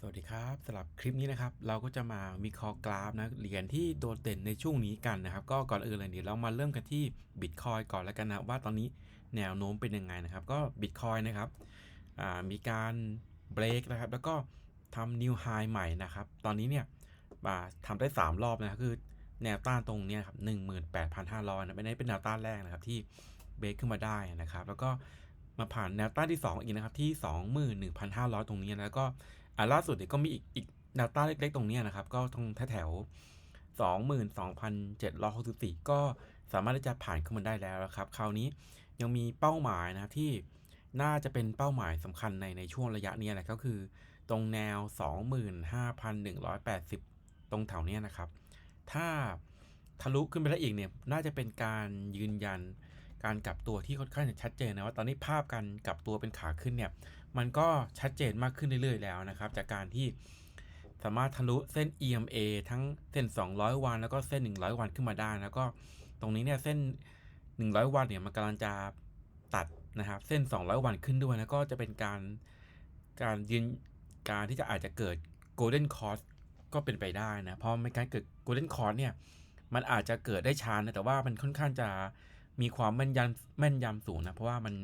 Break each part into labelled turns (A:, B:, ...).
A: สวัสดีครับสำหรับคลิปนี้นะครับ เราก็จะมาวิเคราะห์กราฟนะเหรียญที่โดดเด่นในช่วงนี้กันนะครับ ก็ก่อนอื่นเลยเดี๋ยวเรามาเริ่มกันที่ Bitcoin ก่อนแล้วกันนะว่าตอนนี้แนวโน้มเป็นยังไงนะครับ ก็ Bitcoin นะครับมีการเบรกนะครับ แล้วก็ทำ New High ใหม่นะครับ ตอนนี้เนี่ยอ่าทำได้ 3 รอบนะครับคือแนวต้านตรงนี้ครับ18,500นะไม่ได้เป็นแนวต้านแรกนะครับที่เบรกขึ้นมาได้นะครับ แล้วก็มาผ่านแนวต้านที่ 2 อีกนะครับที่ 21,500 ตรงนี้แล้วก็ อ่าล่าสุดเนี่ยก็มีอีกอีกแนวต้านเล็กๆ ตรงนี้นะครับ ก็ตรงแถวๆสองหมื่นสองพันเจ็ดร้อยหกสิบสี่ก็สามารถที่จะผ่านขึ้นมาได้แล้วนะครับ คราวนี้ยังมีเป้าหมายนะครับที่น่าจะเป็นเป้าหมายสำคัญในในช่วงระยะนี้แหละก็คือ ตรงแนว 25,180 ตรงแถวเนี้ยนะครับ ถ้าทะลุขึ้นไปได้อีกเนี่ยน่าจะเป็นการยืนยันการกลับตัวที่ค่อนข้างจะชัดเจนนะว่าตอนนี้ภาพการกลับตัวเป็นขาขึ้นเนี่ย มันก็ชัดเจนมากขึ้นเรื่อยๆแล้วนะครับ จากการที่สามารถทะลุเส้น EMA ทั้งเส้น 200 วัน แล้วก็เส้น 100 วันขึ้นมาได้ แล้วก็ตรงนี้เนี่ยเส้น 100 วันเนี่ยมันกำลังจะตัดนะครับเส้น 200 วันขึ้นด้วยแล้วก็จะเป็นการการยืนการที่จะอาจจะเกิด Golden Cross ก็เป็นไปได้นะเพราะไม่การเกิด Golden Cross เนี่ยมันอาจจะเกิดได้ช้านะแต่ว่ามันค่อนข้างจะมีความแม่นยำแม่นยำสูงนะเพราะว่ามัน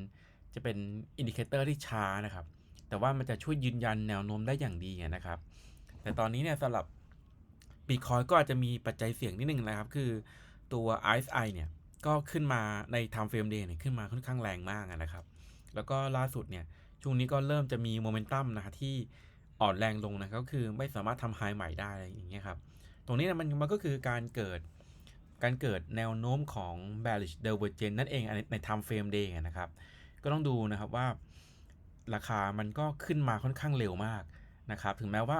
A: จะเป็นอินดิเคเตอร์ที่ช้านะครับ แต่ว่ามันจะช่วยยืนยันแนวโน้มได้อย่างดีนะครับ แต่ตอนนี้เนี่ยสำหรับ Bitcoin ก็อาจจะมีปัจจัยเสี่ยงนิดนึงนะครับ คือตัว RSI เนี่ยก็ขึ้นมาใน Time Frame Day เนี่ยขึ้นมาค่อนข้างแรงมากนะครับ แล้วก็ล่าสุดเนี่ยช่วงนี้ก็เริ่มจะมีโมเมนตัมนะครับที่อ่อนแรงลงนะก็คือไม่สามารถทำไฮใหม่ได้อะไรอย่างเงี้ยครับ ตรงนี้นะมันมันก็คือการเกิดการเกิดแนวโน้มของ bearish divergence นั่นเองในใน time frame day นะครับ ก็ต้องดูนะครับว่า ราคามันก็ขึ้นมาค่อนข้างเร็วมากนะครับ ถึงแม้ว่า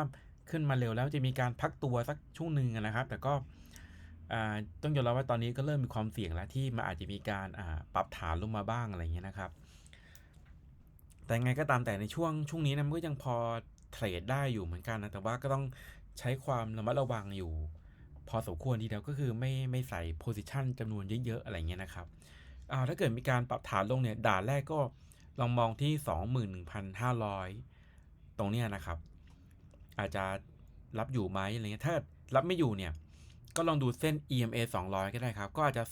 A: ขึ้นมาเร็วแล้วจะมีการพักตัวสักช่วงหนึ่งนะครับ แต่ก็ต้องยอมรับว่าตอนนี้ก็เริ่มมีความเสี่ยงแล้วที่มันอาจจะมีการปรับฐานลงมาบ้างอะไรเงี้ยนะครับ แต่ไงก็ตามแต่ในช่วงช่วงนี้นะมันก็ยังพอเทรดได้อยู่เหมือนกันนะแต่ว่าก็ต้องใช้ความระมัดระวังอยู่ พอสมควรทีเดียวก็คือไม่ไม่ใส่โพซิชันจำนวนเยอะๆอะไรเงี้ยนะครับ ถ้าเกิดมีการปรับฐานลงเนี่ยด่านแรกก็ลองมองที่ 21,500 ตรงเนี้ยนะครับ อาจจะรับอยู่ไหมอะไรเงี้ยถ้ารับไม่อยู่เนี่ย ก็ลองดูเส้น EMA 200 ก็ได้ครับ ก็อาจจะ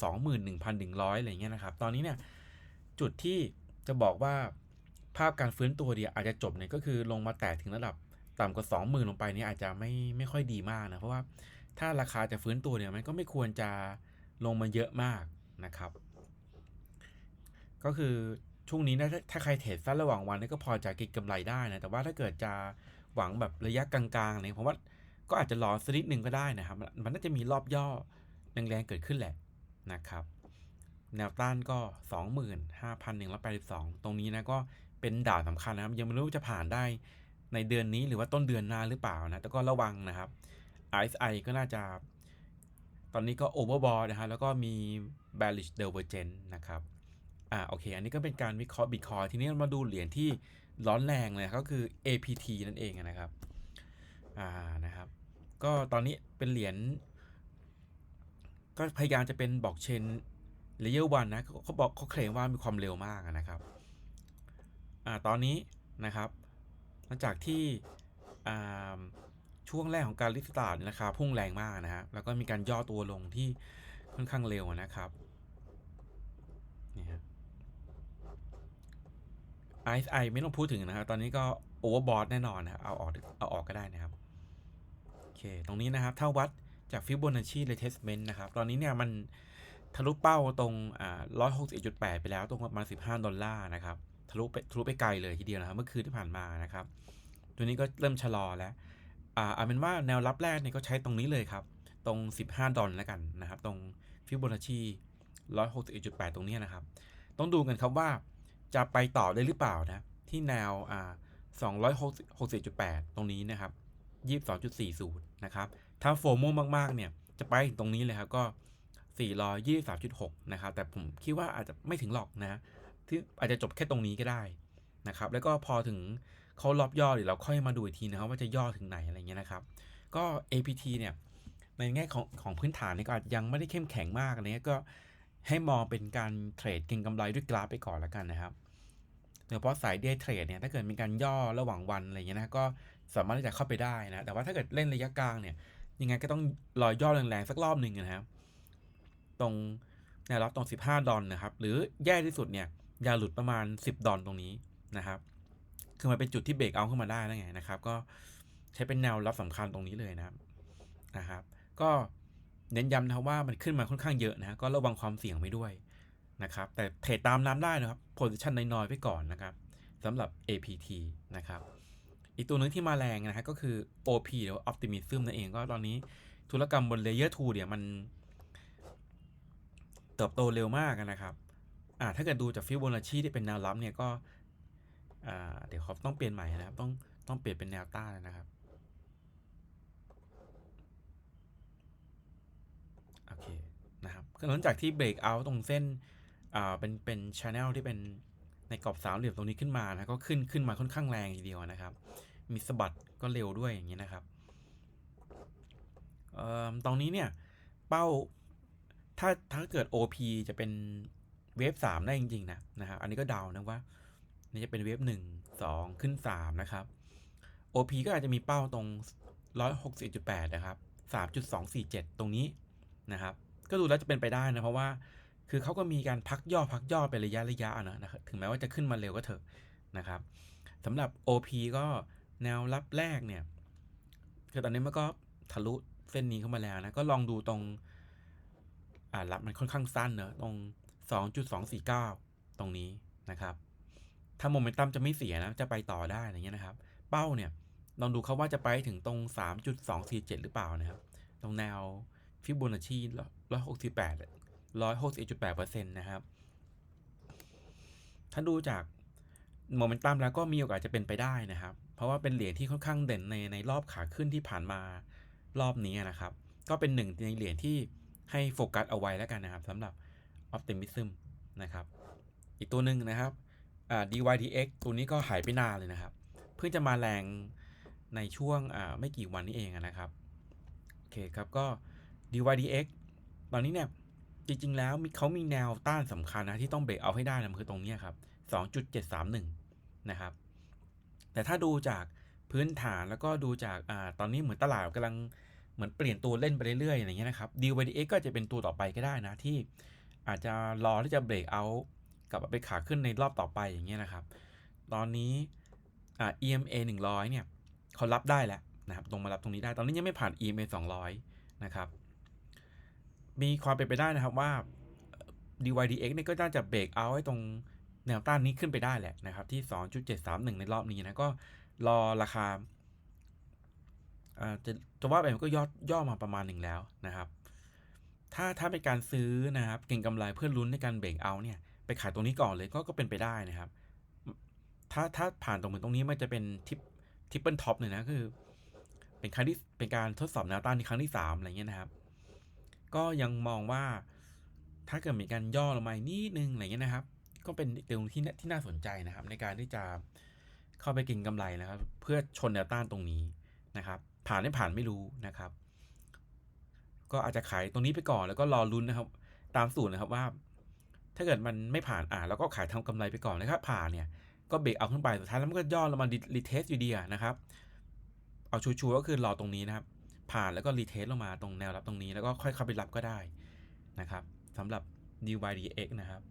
A: 21,100 อะไรเงี้ยนะครับ ตอนนี้เนี่ย จุดที่จะบอกว่าภาพการฟื้นตัวเดียวอาจจะจบเนี่ยก็คือลงมาแตะถึงระดับต่ำกว่า 20,000 ลงไปนี่อาจจะไม่ไม่ค่อยดีมากนะ เพราะว่าถ้าราคาจะฟื้นตัวเนี่ยมันก็ไม่ควรจะลงมาเยอะมากนะครับ ก็คือช่วงนี้นะถ้าใครเทรดสั้นระหว่างวันนี่ก็พอจะเก็งกำไรได้นะ แต่ว่าถ้าเกิดจะหวังแบบระยะกลางๆเนี่ยผมว่าก็อาจจะรอสักนิดหนึ่งก็ได้นะครับ มันน่าจะมีรอบย่อแรงๆเกิดขึ้นแหละนะครับ แนวต้านก็ 25,182 ตรงนี้นะก็เป็นด่านสำคัญนะครับ ยังไม่รู้จะผ่านได้ในเดือนนี้หรือว่าต้นเดือนหน้าหรือเปล่านะ แต่ก็ระวังนะครับ RSI ก็น่าจะ ตอนนี้ก็ overbought นะครับแล้วก็มี bearish divergence นะครับ อ่าโอเค อันนี้ก็เป็นการวิเคราะห์บิตคอยทีนี้มาดูเหรียญที่ร้อนแรงเลยก็คือ APT นั่นเองนะครับอ่านะครับ ก็ตอนนี้เป็นเหรียญก็พยายามจะเป็นบอกเชนเลเยอร์วันนะเขาบอกเขาเคลมว่ามีความเร็วมากนะครับอ่าตอนนี้นะครับ หลังจากที่อ่าช่วงแรกของการลิสต์ตลาดราคาพุ่งแรงมากนะฮะแล้วก็มีการย่อตัวลงที่ค่อนข้างเร็วนะครับนี่ฮะ RSI ไม่ต้องพูดถึงนะครับ ตอนนี้ก็โอเวอร์บอทแน่นอนนะครับ เอาออกเอาออกก็ได้นะครับ โอเค ตรงนี้นะครับถ้าวัดจากฟิบ b นัชชีเ r เทสเมนต์นะครับ ตอนนี้เนี่ยมันทะลุเป้าตรงอ่าร้อยหกสิบเอ็ดจุดแปดไปแล้ว ตรงประมาณสิบห้าดอลลาร์นะครับ ทะลุไปทะลุไปไกลเลยทีเดียวนะครับ เมื่อคืนที่ผ่านมานะครับ ตัวนี้ก็เริ่มชะลอแล้วอ่าเอาเป็นว่าแนวรับแรกเนี่ยก็ใช้ตรงนี้เลยครับ ตรง 15 ดอลแล้วกันนะครับ ตรงฟิบ b นัชชี161.8 ตรงนี้นะครับ ต้องดูกันครับว่า จะไปต่อได้หรือเปล่านะ ที่แนวอ่า260.8 ตรงนี้นะครับ 22.40 นะครับ ถ้าโฟโมมาก ๆ เนี่ย จะไปตรงนี้เลยครับ ก็ 423.6 นะครับ แต่ผมคิดว่าอาจจะไม่ถึงหรอกนะที่อาจจะจบแค่ตรงนี้ก็ได้นะครับ แล้วก็พอถึงเขารอบย่อเดี๋ยวเราค่อยมาดูอีกทีนะครับว่าจะย่อถึงไหนอะไรเงี้ยนะครับ ก็ APT เนี่ย ในแง่ของของพื้นฐานนี่ก็อาจยังไม่ได้เข้มแข็งมากอะไรเงี้ยก็ ให้มองเป็นการเทรดเก็งกำไรด้วยกราฟไปก่อนแล้วกันนะครับโดยเฉพาะสายเดย์เทรดเนี่ยถ้าเกิดมีการย่อระหว่างวันอะไรเงี้ยนะก็สามารถที่จะเข้าไปได้นะแต่ว่าถ้าเกิดเล่นระยะกลางเนี่ยยังไงก็ต้องรอยย่อแรงๆสักรอบหนึ่งนะครับ ตรงแนวรับตรง 15 ดอลนะครับ หรือแย่ที่สุดเนี่ยอย่าหลุดประมาณ 10 ดอลตรงนี้นะครับ คือมันเป็นจุดที่เบรกเอาขึ้นมาได้นั่นไงนะครับ ก็ใช้เป็นแนวรับสำคัญตรงนี้เลยนะครับนะครับ ก็ เน้นย้ำนะครับว่ามันขึ้นมาค่อนข้างเยอะนะก็ระวังความเสี่ยงไปด้วยนะครับ แต่เทรดตามน้ำได้นะครับโพซิชันน้อยๆไปก่อนนะครับสำหรับ APT นะครับ อีกตัวหนึ่งที่มาแรงนะฮะก็คือ OP หรือว่า Optimism นั่นเองก็ตอนนี้ธุรกรรมบน Layer 2เนี่ยมันเติบโตเร็วมากนะครับอ่าถ้าเกิดดูจากฟิวโบนัชชีที่เป็นแนวรับเนี่ยก็อ่าเดี๋ยวเขาต้องเปลี่ยนใหม่นะครับ ต้องต้องเปลี่ยนเป็นแนวต้านนะครับ โอเคนะครับก็ หลังจากที่เบรกเอาตรงเส้นอ่าเป็นเป็นช n นลที่เป็นในกรอบสามเหลี่ยมตรงนี้ขึ้นมานะก็ขึ้นขึ้นมาค่อนข้างแรงทีเดียวนะครับ มีสะบัดก็เร็วด้วยอย่างนี้นะครับเอ่อตรงนี้เนี่ยเป้าถ้าถ้าเกิด OP จะเป็นเวฟสามได้จริงๆนะนะครับอันนี้ก็เดานะว่านี่จะเป็นเวฟหนึ่งสองขึ้นสามนะครับ OP ก็อาจจะมีเป้าตรงร้อยหกสิบจุดแปดนะครับสามจุดสองสี่เจ็ดตรงนี้นะครับ ก็ดูแล้วจะเป็นไปได้นะเพราะว่า คือเขาก็มีการพักย่อพักย่อเป็นระยะระยะนะนะถึงแม้ว่าจะขึ้นมาเร็วก็เถอะนะครับสำหรับ OP ก็แนวรับแรกเนี่ยคือตอนนี้มันก็ทะลุเส้นนี้เข้ามาแล้วนะ ก็ลองดูตรงอ่ารับมันค่อนข้างสั้นเนอะตรง 2.249 ตรงนี้นะครับ ถ้าโมเมนตัมจะไม่เสียนะ จะไปต่อได้อย่างเงี้ยนะครับ เป้าเนี่ยลองดูเขาว่าจะไปถึงตรง 3.247 หรือเปล่านะครับ ตรงแนว ฟิโบนัชชี168 161.8%นต์นะครับ ถ้าดูจากโมเมนตัมแล้วก็มีโอกาสจะเป็นไปได้นะครับ เพราะว่าเป็นเหรียญที่ค่อนข้างเด่นในในรอบขาขึ้นที่ผ่านมารอบนี้นะครับ ก็เป็นหนึ่งในเหรียญที่ให้โฟกัสเอาไว้แล้วกันนะครับสำหรับ Optimism นะครับ อีกตัวหนึ่งนะครับอ่า DYDX ตัวนี้ก็หายไปนานเลยนะครับ เพิ่งจะมาแรงในช่วงอ่าไม่กี่วันนี้เองนะครับ โอเคครับก็ DYDX ตอนนี้เนี่ยจริง ๆ แล้วเขามีแนวต้านสำคัญนะที่ต้องเบรกเอาให้ได้นะคือตรงนี้ครับ 2.731 นะครับ แต่ถ้าดูจากพื้นฐานแล้วก็ดูจากอ่าตอนนี้เหมือนตลาดกำลังเหมือนเปลี่ยนตัวเล่นไปเรื่อยๆอย่างเงี้ยนะครับ DYDX ก็จะเป็นตัวต่อไปก็ได้นะที่อาจจะรอที่จะเบรกเอากลับไปขาขึ้นในรอบต่อไปอย่างเงี้ยนะครับ ตอนนี้อ่า EMA 100 เนี่ยเขารับได้แล้วนะครับ ตรงมารับตรงนี้ได้ ตอนนี้ยังไม่ผ่าน EMA 200 นะครับ มีความเป็นไปได้นะครับว่า DYDX เนี่ยก็น่าจะเบรกเอาไว้ตรงแนวต้านนี้ขึ้นไปได้แหละนะครับ ที่ 2.731 ในรอบนี้นะ ก็รอราคาอาจะจะว่าไปมันก็ย่อย่อมาประมาณหนึ่งแล้วนะครับ ถ้าถ้าเป็นการซื้อนะครับ เก่งกำไรเพื่อลุ้นในการเบรกเอาเนี่ย ไปขายตรงนี้ก่อนเลยก็ก็เป็นไปได้นะครับ ถ้าถ้าผ่านตรงเหมือนตรงนี้มันจะเป็นทิปทิปเปิลท็อปเลยนะคือ เป็นครั้งที่เป็นการทดสอบแนวต้านในครั้งที่สามอะไรเงี้ยนะครับ ก็ยังมองว่าถ้าเกิดมีการย่อลงมาอีกนิดนึงอะไรเงี้ยนะครับ ก็เป็นตัวที่น่าที่น่าสนใจนะครับ ในการที่จะเข้าไปกินกำไรนะครับ เพื่อชนแนวต้านตรงนี้นะครับ ผ่านไม่ผ่านไม่รู้นะครับ ก็อาจจะขายตรงนี้ไปก่อนแล้วก็รอลุ้นนะครับ ตามสูตรนะครับว่า ถ้าเกิดมันไม่ผ่านอ่าเราก็ขายทำกำไรไปก่อนนะครับ ผ่านเนี่ยก็เบรกเอาขึ้นไปสุดท้ายแล้วมันก็ย่อลงมารีเทสอยู่ดีนะครับ เอาชัวร์ๆก็คือรอตรงนี้นะครับ ผ่านแล้วก็รีเทสลงมาตรงแนวรับตรงนี้ แล้วก็ค่อยเข้าไปรับก็ได้นะครับสำหรับ DYDX นะครับ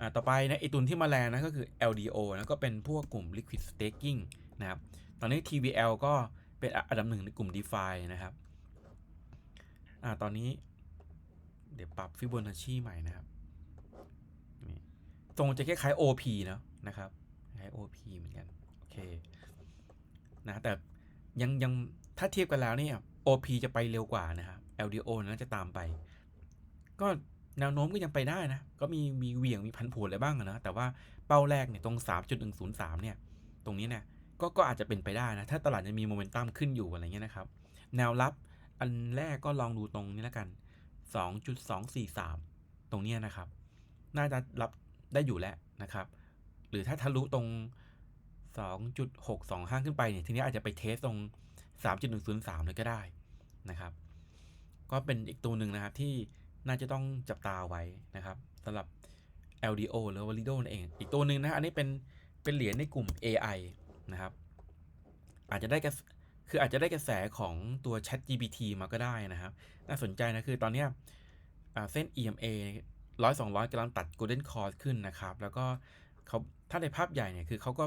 A: อ่าต่อไปนะไอตุนที่มาแรงนะก็คือ LDO นะก็เป็นพวกกลุ่ม Liquid Staking นะครับ ตอนนี้ TVL ก็เป็นอันดับหนึ่งในกลุ่ม DeFi นะครับอ่าตอนนี้เดี๋ยวปรับฟิโบนัชชีใหม่นะครับนี่ทรงจะคล้ายๆ OP เนาะนะครับคล้าย OP เหมือนกัน โอเคนะแต่ยังยังถ้าเทียบกันแล้วเนี่ย OP จะไปเร็วกว่านะครับ LDO น่าจะตามไป ก็แนวโน้มก็ยังไปได้นะ ก็มีมีเหวี่ยงมีพันผวนอะไรบ้างนะ แต่ว่าเป้าแรกเนี่ยตรง 3.103 เนี่ย ตรงนี้เนี่ย ก็ก็อาจจะเป็นไปได้นะ ถ้าตลาดยังมีโมเมนตัมขึ้นอยู่อะไรเงี้ยนะครับ แนวรับอันแรกก็ลองดูตรงนี้แล้วกัน 2.243 ตรงเนี้ยนะครับ น่าจะรับได้อยู่แล้วนะครับ หรือถ้าทะลุตรง 2.625 ขึ้นไปเนี่ย ทีนี้อาจจะไปเทสตรง 3.103 เลยก็ได้นะครับ ก็เป็นอีกตัวหนึ่งนะครับที่น่าจะต้องจับตาไว้นะครับสำหรับ LDO หรือ Valido นั่นเอง อีกตัวหนึ่งนะ อันนี้เป็นเป็นเหรียญในกลุ่ม AI นะครับ อาจจะได้กระคืออาจจะได้กระแสของตัว Chat GPT มาก็ได้นะครับ น่าสนใจนะ คือตอนนี้เส้น EMA ร้อยสองร้อยกำลังตัด Golden Cross ขึ้นนะครับ แล้วก็เขาถ้าในภาพใหญ่เนี่ย คือเขาก็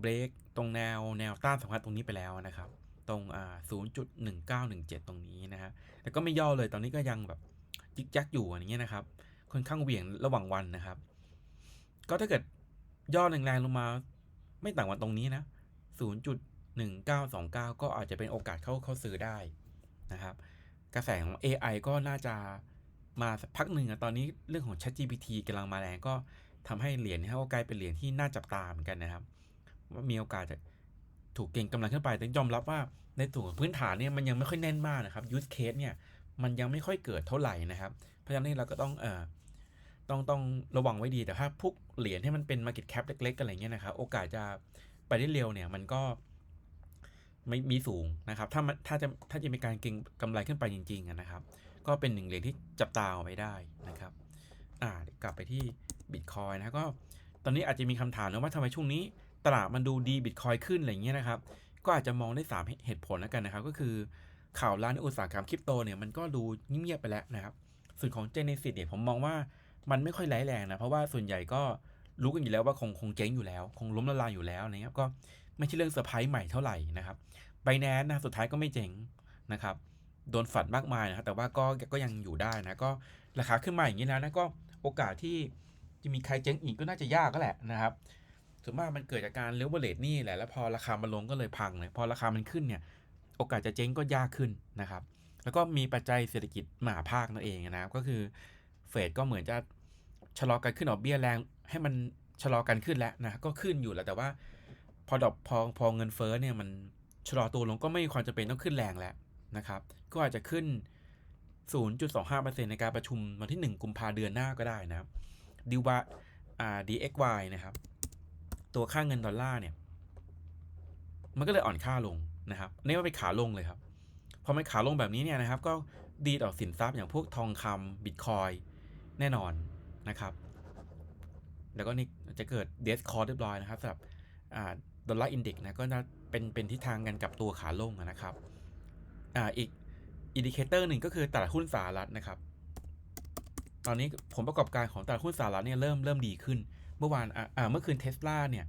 A: เบรกตรงแนวแนวต้านสำคัญตรงนี้ไปแล้วนะครับ ตรงอ่า0.1917 ตรงนี้นะฮะแต่ก็ไม่ย่อเลยตอนนี้ก็ยังแบบจิกจักอยู่อย่างเงี้ยนะครับค่อนข้างเหวี่ยงระหว่างวันนะครับ ก็ถ้าเกิดย่อแรงๆลงมา ไม่ต่างวันตรงนี้นะ 0.1929 ก็อาจจะเป็นโอกาสเข้าเข้าซื้อได้นะครับ กระแสของ AI ก็น่าจะมาสักพักหนึ่งอะตอนนี้เรื่องของ ChatGPT กำลังมาแรงก็ทำให้เหรียญนี้ก็กลายเป็นเหรียญที่น่าจับตาเหมือนกันนะครับ ว่ามีโอกาสจะ ถูกเก่งกำลังขึ้นไป แต่ยอมรับว่าในส่วนของพื้นฐานเนี่ยมันยังไม่ค่อยแน่นมากนะครับ use case เนี่ยมันยังไม่ค่อยเกิดเท่าไหร่นะครับเพราะฉะนั้นเราก็ต้องเอ่อต้องต้องระวังไว้ดีแต่ถ้าพวกเหรียญที่มันเป็น market cap เล็กๆอะไรเงี้ยนะครับโอกาสจะไปได้เร็วเนี่ยมันก็ไม่มีสูงนะครับ ถ้ามันถ้าจะถ้าจะมีการเก็งกำไรขึ้นไปจริงๆนะครับ ก็เป็นหนึ่งเหรียญที่จับตาเอาไว้ได้นะครับอ่ากลับไปที่บิตคอยนะก็ตอนนี้อาจจะมีคำถามนะว่าทำไมช่วงนี้ ตลาดมันดูดีบิตคอยขึ้นอะไรเงี้ยนะครับ ก็อาจจะมองได้ 3 เหตุผลแล้วกันนะครับ ก็คือข่าวร้านอุตสาหกรรมคริปโตเนี่ยมันก็ดูเงียบๆไปแล้วนะครับ ส่วนของ Genesis เนี่ยผมมองว่ามันไม่ค่อยร้ายแรงนะ เพราะว่าส่วนใหญ่ก็รู้กันอยู่แล้วว่าคงคงเจ๊งอยู่แล้ว คงล้มละลายอยู่แล้วนะครับก็ไม่ใช่เรื่องเซอร์ไพรส์ใหม่เท่าไหร่นะครับไบแนนนะสุดท้ายก็ไม่เจ๊งนะครับโดนฝัดมากมายนะครับแต่ว่าก็ก็ยังอยู่ได้นะก็ราคาขึ้นมาอย่างนี้แล้วนะก็โอกาสที่จะมีใครเจ๊งอีกก็น่าจะยากก็แหละนะครับ ส่วนมากมันเกิดจากการเลเวลเลตนี่แหละแล้วพอราคามันลงก็เลยพังเลยพอราคามันขึ้นเนี่ยโอกาสจะเจ๊งก็ยากขึ้นนะครับ แล้วก็มีปัจจัยเศรษฐกิจมหาภาคนั่นเองนะครับก็คือเฟดก็เหมือนจะชะลอการขึ้นดอกเบี้ยแรง ให้มันชะลอการขึ้นแล้วนะก็ขึ้นอยู่แหล้วแต่ว่าพอดอกพอพอเงินเฟ้อเนี่ยมันชะลอตัวลงก็ไม่มีความจำเป็นต้องขึ้นแรงแล้วนะครับก็อาจจะขึ้น 0.25%ในการประชุมวันที่ 1 กุมภาเดือนหน้าก็ได้นะครับดิวบาอ่า DXY นะครับ ตัวค่าเงินดอลลาร์เนี่ย มันก็เลยอ่อนค่าลงนะครับนี่ว่าเป็นขาลงเลยครับ พอมันขาลงแบบนี้เนี่ยนะครับ ก็ดีต่อสินทรัพย์อย่างพวกทองคำบิตคอยแน่นอนนะครับ แล้วก็นี่จะเกิดเดสคอร์เรียบร้อยนะครับสำหรับดอลลาร์อินเด็กนะก็จะเป็นเป็นทิศทางกันกับตัวขาลงนะครับอ่าอีกอินดิเคเตอร์หนึ่งก็คือตลาดหุ้นสหรัฐนะครับ ตอนนี้ผลประกอบการของตลาดหุ้นสหรัฐเนี่ยเริ่มเริ่มดีขึ้น เมื่อวานอ่าเมื่อคืนเทสลาเนี่ย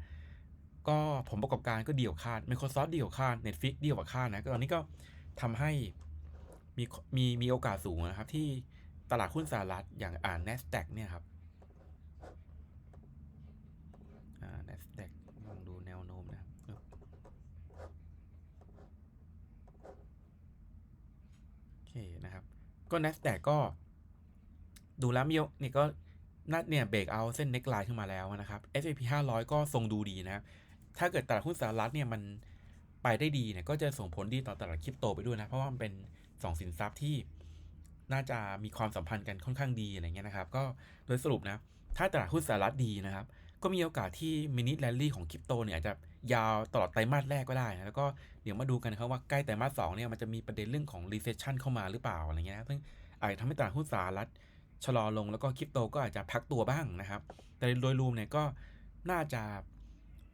A: ก็ผลประกอบการก็เดีกว่าคาด Microsoft ดีกว่าคาด Netflix ดีกว่าคาดนะก็ตอนนี้ก็ทำให้มีมีมีโอกาสสูงนะครับ ที่ตลาดหุ้นสหรัฐอย่างอ่า NASDAQ เนี่ยครับอ่า NASDAQ ลองดูแนวโน้มนะครับโอเคนะครับ ก็ NASDAQ ก็ดูแล้วมีนี่ก็ นัดเนี่ยเบรกเอาเส้นเน็กไลน์ขึ้นมาแล้วนะครับ S&P 500 ก็ทรงดูดีนะครับถ้าเกิดตลาดหุ้นสหรัฐเนี่ยมันไปได้ดีเนี่ยก็จะส่งผลดีต่อตลาดคริปโตไปด้วยนะ เพราะว่ามันเป็นสองสินทรัพย์ที่น่าจะมีความสัมพันธ์กันค่อนข้างดีอะไรเงี้ยนะครับ ก็โดยสรุปนะ ถ้าตลาดหุ้นสหรัฐดีนะครับ ก็มีโอกาสที่มินิแรลลี่ของคริปโตเนี่ยอาจจะยาวตลอดไตรมาสแรกก็ได้นะแล้วก็เดี๋ยวมาดูกันครับว่าใกล้ไตรมาสสองเนี่ยมันจะมีประเด็นเรื่องของ recession เข้ามาหรือเปล่าอะไรเงี้ยนะซึ่งอาจจะทำให้ตลาดหุ้นสหรัฐ ชะลอลงแล้วก็คริปโตก็อาจจะพักตัวบ้างนะครับ แต่โดยรวมเนี่ยก็น่าจะ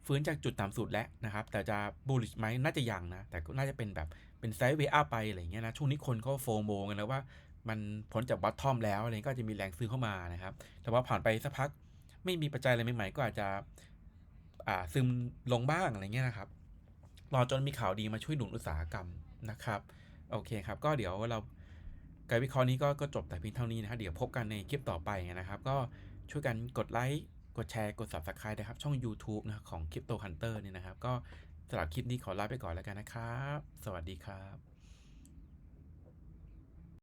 A: ฟื้นจากจุดต่ำสุดแล้วนะครับ แต่จะ bullish ไหมน่าจะยังนะ แต่ก็น่าจะเป็นแบบเป็นไซด์เวย์อัพไปอะไรเงี้ยนะ ช่วงนี้คนก็โฟโมกันแล้วว่ามันพ้นจากบัตทอมแล้วอะไรก็จะมีแรงซื้อเข้ามานะครับ แต่ว่าผ่านไปสักพักไม่มีปัจจัยอะไรใหม่ๆ ก็อาจจะอ่าซึมลงบ้างอะไรเงี้ยนะครับ รอจนมีข่าวดีมาช่วยหนุนอุตสาหกรรมนะครับ โอเคครับ ก็เดี๋ยวเรา การวิเคราะห์นี้ก็จบแต่เพียงเท่านี้นะครับเดี๋ยวพบกันในคลิปต่อไปนะครับ ก็ช่วยกันกดไลค์กดแชร์กด Subscribe นะครับ ช่อง YouTube นะครับของ Crypto Hunter เนี่ยนะครับ ก็สำหรับคลิปนี้ขอลาไปก่อนแล้วกันนะครับ สวัสดีครับ